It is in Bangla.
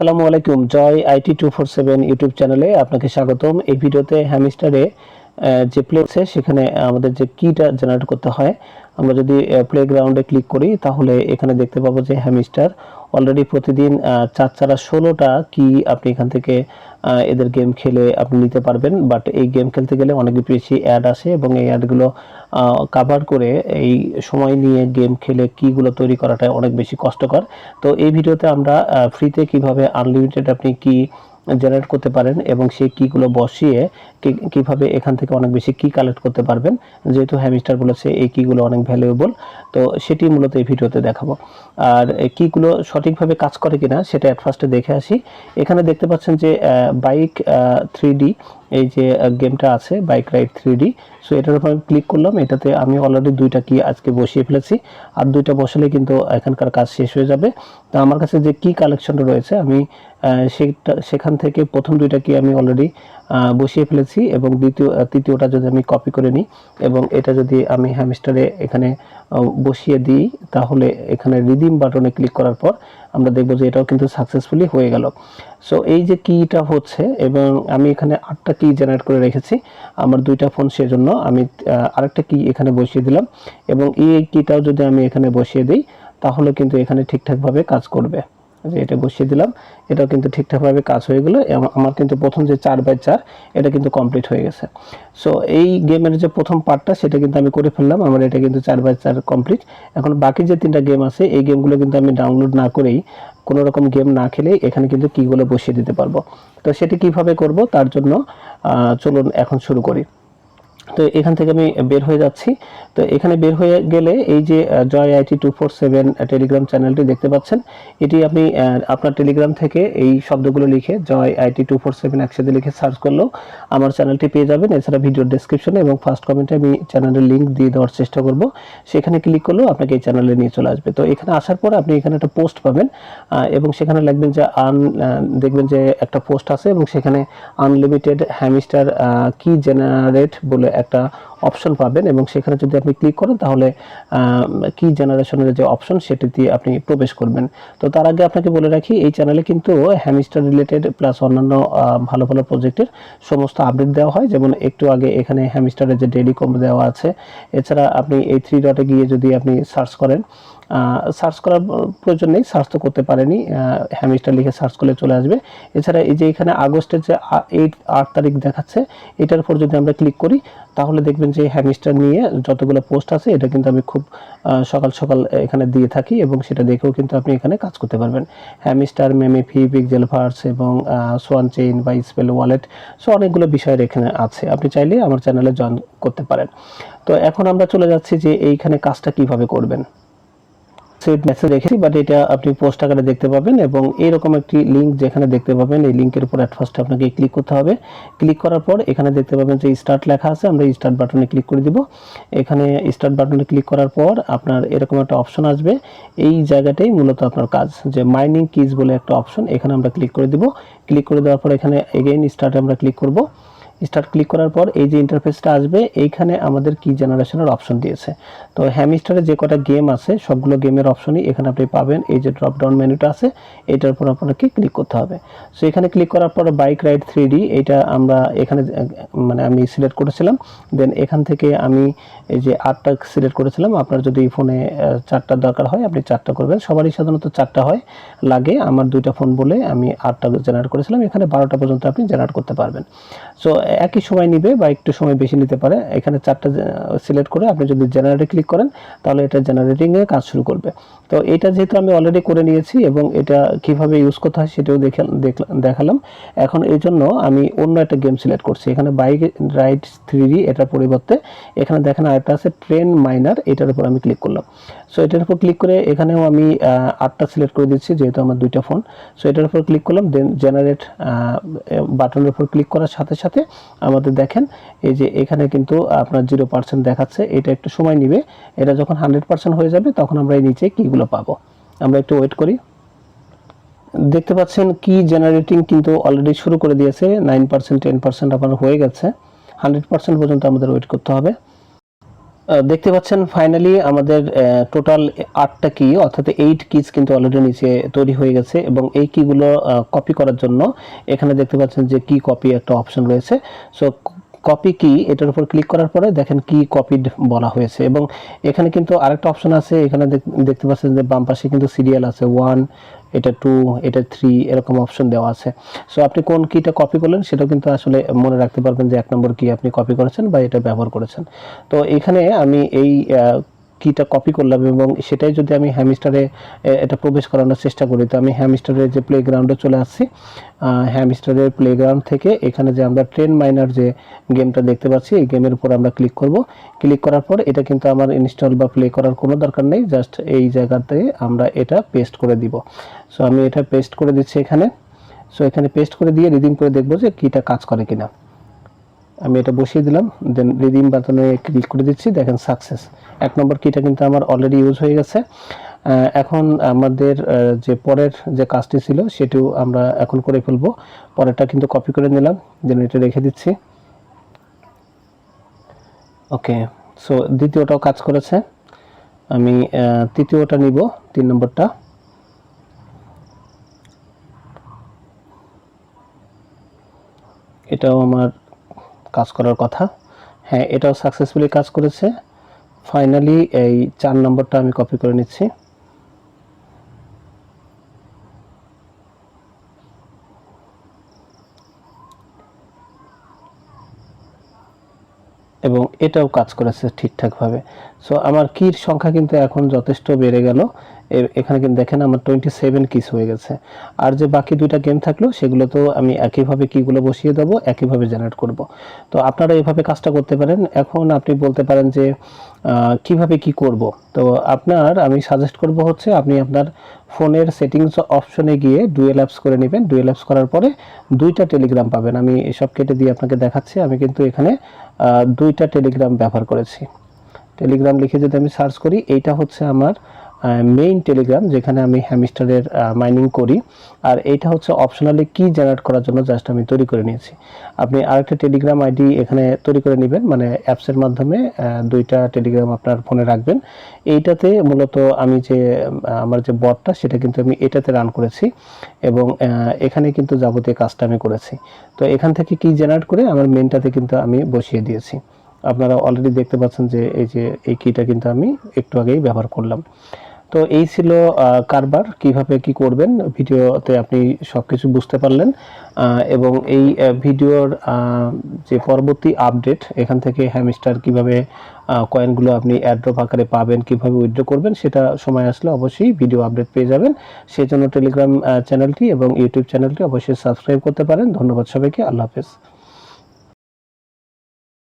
আসসালামু আলাইকুম, Joy IT two four seven YouTube চ্যানেলে আপনাকে স্বাগতম। এই ভিডিওতে হ্যামিস্টারে যে প্লেসে সেখানে আমাদের যে কিটা জেনারেট করতে হয় আমরা যদি প্লে গ্রাউন্ডে ক্লিক করি, তাহলে এখানে দেখতে পাবো যে হ্যামিস্টার অলরেডি প্রতিদিন চার চারা ষোলোটা কি আপনি এখান থেকে এদের গেম খেলে আপনি নিতে পারবেন। বাট এই গেম খেলতে গেলে অনেক বেশি অ্যাড আসে এবং এই অ্যাডগুলো কাভার করে এই সময় নিয়ে গেম খেলে কিগুলো তৈরি করাটা অনেক বেশি কষ্টকর। তো এই ভিডিওতে আমরা ফ্রিতে কীভাবে আনলিমিটেড আপনি কি জেনারেট করতে পারেন এবং সেই কিগুলো বসিয়ে কীভাবে এখান থেকে অনেক বেশি কি কালেক্ট করতে পারবেন। যেহেতু হ্যামিস্টার বলেছে, এই কিগুলো অনেক ভ্যালুয়েবল তো সেটি মূলত এই ভিডিওতে দেখাবো। আর কীগুলো সঠিকভাবে কাজ করে কিনা, সেটা অ্যাট ফার্স্টে দেখে আসি। এখানে দেখতে পাচ্ছেন যে বাইক থ্রি এই যে গেমটা আছে বাইক রাইড থ্রি সো এটার উপর আমি ক্লিক করলাম, এটাতে আমি অলরেডি দুইটা কি আজকে বসিয়ে ফেলেছি। আর দুইটা বসালে কিন্তু এখানকার কাজ শেষ হয়ে যাবে। তো আমার কাছে যে কি কালেকশনটা রয়েছে, আমি সেটা, সেখান থেকে প্রথম দুইটা কি আমি অলরেডি বসিয়ে ফেলেছি এবং দ্বিতীয় তৃতীয়টা যদি আমি কপি করে নিই এবং এটা যদি আমি হ্যামস্টারে এখানে বসিয়ে দিই, তাহলে এখানে রিডিম বাটনে ক্লিক করার পর আমরা দেখব যে এটাও কিন্তু সাকসেসফুলি হয়ে গেল। সো এই যে কিটা হচ্ছে এবং আমি এখানে আটটা কি জেনারেট করে রেখেছি, আমার দুইটা ফোন সেজন্য আমি আরেকটা কি এখানে বসিয়ে দিলাম এবং এই কিটাও যদি আমি এখানে বসিয়ে দিই, তাহলে কিন্তু এখানে ঠিকঠাকভাবে কাজ করবে। যে এটা বসিয়ে দিলাম, এটাও কিন্তু ঠিকঠাকভাবে কাজ হয়ে গেলো আমার কিন্তু প্রথম যে চার বাই চার, এটা কিন্তু কমপ্লিট হয়ে গেছে। সো এই গেমের যে প্রথম পার্টটা সেটা কিন্তু আমি করে ফেললাম, আমার এটা কিন্তু চার বাই চার কমপ্লিট এখন বাকি যে তিনটা গেম আছে, এই গেমগুলো কিন্তু আমি ডাউনলোড না করেই, কোনো রকম গেম না খেলেই এখানে কিন্তু কিগুলো বসিয়ে দিতে পারব। তো সেটি কীভাবে করব, তার জন্য চলুন এখন শুরু করি। তো এখান থেকে আমি বের হয়ে যাচ্ছি। তো এখানে বের হয়ে গেলে এই যে Joy IT two four seven Telegram চ্যানেলটি দেখতে পাচ্ছেন, এটি আপনি আপনার টেলিগ্রাম থেকে এই শব্দগুলো লিখে Joy IT two four seven একসাথে লিখে সার্চ করলেও আমার চ্যানেলটি পেয়ে যাবেন। এছাড়া ভিডিওর ডেসক্রিপশনে এবং ফার্স্ট কমেন্টে আমি চ্যানেলের লিঙ্ক দিয়ে দেওয়ার চেষ্টা করব। সেখানে ক্লিক করলেও আপনাকে এই চ্যানেলে নিয়ে চলে আসবে। তো এখানে আসার পর আপনি এখানে একটা পোস্ট পাবেন এবং সেখানে লিখবেন যে, আন দেখবেন যে একটা পোস্ট আছে এবং সেখানে আনলিমিটেড হ্যামিস্টার কি জেনারেট বলে একটা অপশন পাবেন এবং সেখানে যদি আপনি ক্লিক করেন তাহলে কি জেনারেশনের যে অপশন সেটি দিয়ে আপনি প্রবেশ করবেন। তো তার আগে আপনাকে বলে রাখি, এই চ্যানেলে কিন্তু হ্যামিস্টার রিলেটেড প্লাস অন্যান্য ভালো ভালো প্রজেক্টের সমস্ত আপডেট দেওয়া হয়। যেমন একটু আগে এখানে হ্যামিস্টারের যে ডেলি কম্বো দেওয়া আছে, এছাড়া আপনি এই থ্রি ডটে গিয়ে যদি আপনি সার্চ করেন সার্চ করার প্রয়োজন নেই সার্চ তো করতে পারেনি হ্যামিস্টার লিখে সার্চ করলে চলে আসবে। এছাড়া এই যে এখানে আগস্টের যে এইট আট তারিখ দেখাচ্ছে, এটার উপর যদি আমরা ক্লিক করি, তাহলে দেখবেন যে হ্যামিস্টার নিয়ে যতগুলো পোস্ট আছে, এটা কিন্তু আমি খুব সকাল সকাল এখানে দিয়ে থাকি এবং সেটা দেখেও কিন্তু আপনি এখানে কাজ করতে পারবেন। হ্যামিস্টার মেমিফি পিকজেল ভার্স এবং সোয়ান চেইন বা স্পেল ওয়ালেট, সো অনেকগুলো বিষয়ের এখানে আছে। আপনি চাইলে আমার চ্যানেলে জয়েন করতে পারেন। তো এখন আমরা চলে যাচ্ছি যে এইখানে কাজটা কীভাবে করবেন। সেট মেসেজ রেখেছি বাট এটা আপনি পোস্ট আকারে দেখতে পাবেন এবং এইরকম একটি লিঙ্ক যেখানে দেখতে পাবেন, এই লিঙ্কের উপর অ্যাট ফার্স্ট আপনাকে ক্লিক করতে হবে। ক্লিক করার পর এখানে দেখতে পাবেন যে স্টার্ট লেখা আছে, আমরা স্টার্ট বাটনে ক্লিক করে দিব। এখানে স্টার্ট বাটনে ক্লিক করার পর আপনার এরকম একটা অপশন আসবে। এই জায়গাটাই মূলত আপনার কাজ, যে মাইনিং কিজ বলে একটা অপশন এখানে আমরা ক্লিক করে দিব। ক্লিক করে দেওয়ার পর এখানে এগেইন স্টার্টে আমরা ক্লিক করব। স্টার্ট ক্লিক করার পর এই যে ইন্টারফেসটা আসবে, এইখানে আমাদের কি জেনারেশনের অপশন দিয়েছে। তো হ্যামিস্টারে যে কটা গেম আছে, সবগুলো গেমের অপশনই এখানে আপনি পাবেন। এই যে ড্রপ ডাউন মেনুটা আছে, এটার উপর আপনাকে ক্লিক করতে হবে। সো এখানে ক্লিক করার পর বাইক রাইড থ্রি ডি এটা আমরা এখানে মানে আমি সিলেক্ট করেছিলাম। দেন এখান থেকে আমি এই যে আটটা সিলেক্ট করেছিলাম। আপনার যদি ফোনে চারটা দরকার হয়, আপনি চারটা করবেন। সবারই সাধারণত চারটা হয়। লাগে আমার দুইটা ফোন বলে আমি আটটা জেনারেট করেছিলাম। এখানে বারোটা পর্যন্ত আপনি জেনারেট করতে পারবেন। সো একই সময় নিবে বা একটু সময় বেশি নিতে পারে। এখানে চারটা সিলেক্ট করে আপনি যদি জেনারেটে ক্লিক করেন, তাহলে এটা জেনারেটিংয়ে কাজ শুরু করবে। তো এটা যেহেতু আমি অলরেডি করে নিয়েছি এবং এটা কীভাবে ইউজ করতে হয় সেটাও দেখে দেখলা- দেখালাম। এখন এই জন্য আমি অন্য একটা গেম সিলেক্ট করছি। এখানে বাইক রাইড থ্রি এটার পরিবর্তে এখানে দেখেন আরেকটা আছে ট্রেন মাইনার এটার উপর আমি ক্লিক করলাম। সো এটার উপর ক্লিক করে এখানেও আমি আটটা সিলেক্ট করে দিচ্ছি, যেহেতু আমার দুইটা ফোন সো এটার উপর ক্লিক করলাম দেন জেনারেট বাটনের উপর ক্লিক করার সাথে সাথে আমাদের দেখেন, এই যে এখানে কিন্তু আপনার জিরো পার্সেন্ট দেখাচ্ছে, এটা একটু সময় নিবে, এটা যখন হান্ড্রেড পার্সেন্ট হয়ে যাবে তখন আমরা এই নিচে কীগুলো পাবো। আমরা একটু ওয়েট করি। দেখতে পাচ্ছেন কি জেনারেটিং কিন্তু অলরেডি শুরু করে দিয়েছে নাইন পার্সেন্ট টেন পার্সেন্ট আপনার হয়ে গেছে হান্ড্রেড পার্সেন্ট পর্যন্ত আমাদের ওয়েট করতে হবে। দেখতে পাচ্ছেন ফাইনালি আমাদের টোটাল আটটা কি অর্থাৎ এইট কিজ কিন্তু অলরেডি নিচে তৈরি হয়ে গেছে এবং এই কিগুলো কপি করার জন্য এখানে দেখতে পাচ্ছেন যে কি কপি একটা অপশন রয়েছে। সো কপি কি এটার উপর ক্লিক করার পরে দেখেন কি কপিড বলা হয়েছে। এবং এখানে কিন্তু আরেকটা অপশন আছে, এখানে দেখ- দেখতে পাচ্ছেন যে বাম পাশে কিন্তু সিরিয়াল আছে ওয়ান এটা টু এটা থ্রি এরকম অপশন দেওয়া আছে। সো আপনি কোন কিটা কপি করলেন সেটাও কিন্তু আসলে মনে রাখতে পারবেন যে এক নম্বর কি আপনি কপি করেছেন বা এটা ব্যবহার করেছেন। তো, এখানে আমি এই কিটা কপি করলাম এবং সেটাই যদি আমি হ্যামিস্টারে এটা প্রবেশ করানোর চেষ্টা করি, তো আমি হ্যামিস্টারের যে প্লেগ্রাউন্ডে চলে আসছি হ্যামিস্টারের প্লেগ্রাউন্ড থেকে এখানে যে আমরা ট্রেন মাইনার যে গেমটা দেখতে পাচ্ছি, এই গেমের উপর আমরা ক্লিক করব। ক্লিক করার পর এটা কিন্তু আমার ইনস্টল বা প্লে করার কোনো দরকার নেই জাস্ট এই জায়গাতে আমরা এটা পেস্ট করে দিব। সো আমি এটা পেস্ট করে দিচ্ছি এখানে। সো এখানে পেস্ট করে দিয়ে রিডিম করে দেখব যে কিটা কাজ করে কিনা। আমি এটা বসিয়ে দিলাম দেন রিডিম বাটনে ক্লিক করে দিচ্ছি, দেখেন সাকসেস এক নম্বর কিটা কিন্তু আমার অলরেডি ইউজ হয়ে গেছে। এখন আমাদের যে পরের যে কাজটি ছিল, সেটিও আমরা এখন করে ফেলব। পরেরটা কিন্তু কপি করে নিলাম দেন এটা রেখে দিচ্ছি। ওকে সো দ্বিতীয়টাও কাজ করেছে। আমি তৃতীয়টা নিব, তিন নম্বরটা। এটাও আমার কাজ করার কথা। হ্যাঁ এটাও সাকসেসফুলি কাজ করেছে। ফাইনালি এই চার নম্বরটা আমি কপি করে নিচ্ছি। এবং এটাও কাজ করেছে ঠিকঠাকভাবে। সো আমার কির সংখ্যা কিন্তু এখন যথেষ্ট বেড়ে গেল। এখানে কিন্তু দেখেন আমার টোয়েন্টি সেভেন কিস হয়ে গেছে। আর যে বাকি দুইটা গেম থাকল, সেগুলো তো আমি একইভাবে কিগুলো বসিয়ে দেবো, একইভাবে জেনারেট করব। তো আপনারা এভাবে কাজটা করতে পারেন। এখন আপনি বলতে পারেন যে কীভাবে কি করব? তো আপনার আমি সাজেস্ট করব হচ্ছে, আপনি আপনার ফোনের সেটিংস অপশনে গিয়ে ডুয়েল অ্যাপস করে নেবেন। ডুয়েল অ্যাপস করার পরে দুইটা টেলিগ্রাম পাবেন। আমি এসব কেটে দিয়ে আপনাকে দেখাচ্ছি। আমি কিন্তু এখানে দুইটা টেলিগ্রাম ব্যবহার করেছি। টেলিগ্রাম লিখে যদি আমি সার্চ করি, এইটা হচ্ছে আমার মেইন টেলিগ্রাম যেখানে আমি হ্যামিস্টারের মাইনিং করি। আর এইটা হচ্ছে অপশনালি কি জেনারেট করার জন্য জাস্ট আমি তৈরি করে নিয়েছি। আপনি আরেকটা টেলিগ্রাম আইডি এখানে তৈরি করে নেবেন মানে অ্যাপসের মাধ্যমে দুইটা টেলিগ্রাম আপনার ফোনে রাখবেন। এইটাতে মূলত আমি যে আমার যে বটটা সেটা কিন্তু আমি এটাতে রান করেছি এবং এখানে কিন্তু যাবতীয় কাজটা আমি করেছি। তো এখান থেকে কি জেনারেট করে আমার মেনটাতে কিন্তু আমি বসিয়ে দিয়েছি। আপনারা অলরেডি দেখতে পাচ্ছেন যে এই যে, এই কিটা কিন্তু আমি একটু আগেই ব্যবহার করলাম। তো এই ছিল কারবার, কীভাবে কি করবেন, ভিডিওতে আপনি সবকিছু বুঝতে পারলেন এবং এই ভিডিওর যে পরবর্তী আপডেট, এখান থেকে হ্যামস্টার কীভাবে কয়েনগুলো আপনি অ্যাড্রপ আকারে পাবেন, কীভাবে উইথড্র করবেন, সেটা সময় আসলে অবশ্যই ভিডিও আপডেট পেয়ে যাবেন। সেই জন্য টেলিগ্রাম চ্যানেলটি এবং ইউটিউব চ্যানেলটি অবশ্যই সাবস্ক্রাইব করতে পারেন। ধন্যবাদ সবাইকে, আল্লাহ হাফেজ।